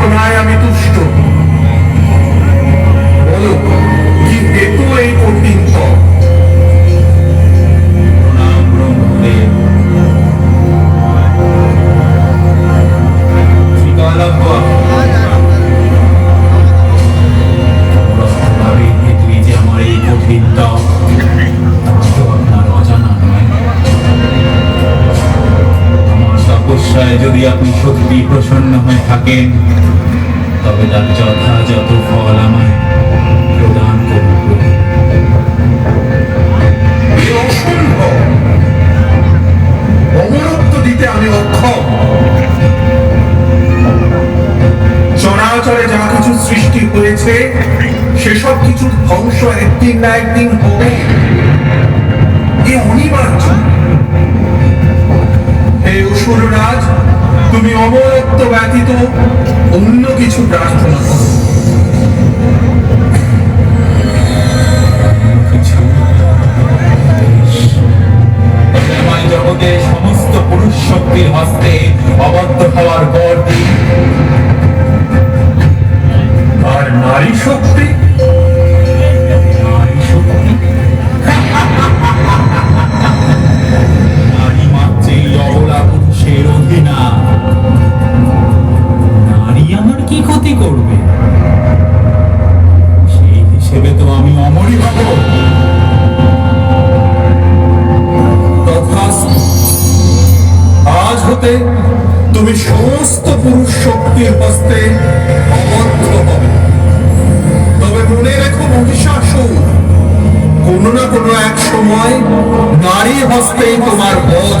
প্রার্থনায় আমি তুষ্ট। বলো কি হেতু এই কঠিন যদি আপনি সত্যি প্রসন্ন হয়ে থাকেন তবে তার যথাযথ ফল আমায় প্রদান করুন দিতে আমি অক্ষম। যা কিছু সৃষ্টি হয়েছে, সেসব কিছুর ধ্বংস একদিন না একদিন হবে। অনিবার্য। হে অসুররাজ তুমি অবরক্ত ব্যতীত অন্য কিছু প্রার্থনা করো। জগতে সমস্ত পুরুষ শক্তির হস্তে অবদ্ধ হওয়ার পর হতে তুমি সমস্ত পুরুষ শক্তির হস্তে হবে। তবে মনে রেখো মহিষাসুর, কোনো না কোনো এক সময় নারী হস্তেই তোমার বধ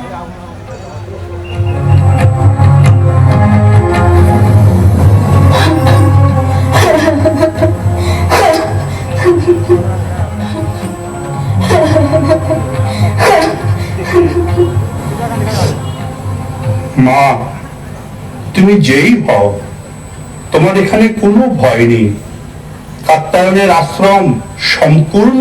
মা তুমি যেই হও তোমার এখানে কোনো ভয় নেই। কাত্তায়নের আশ্রম সম্পূর্ণ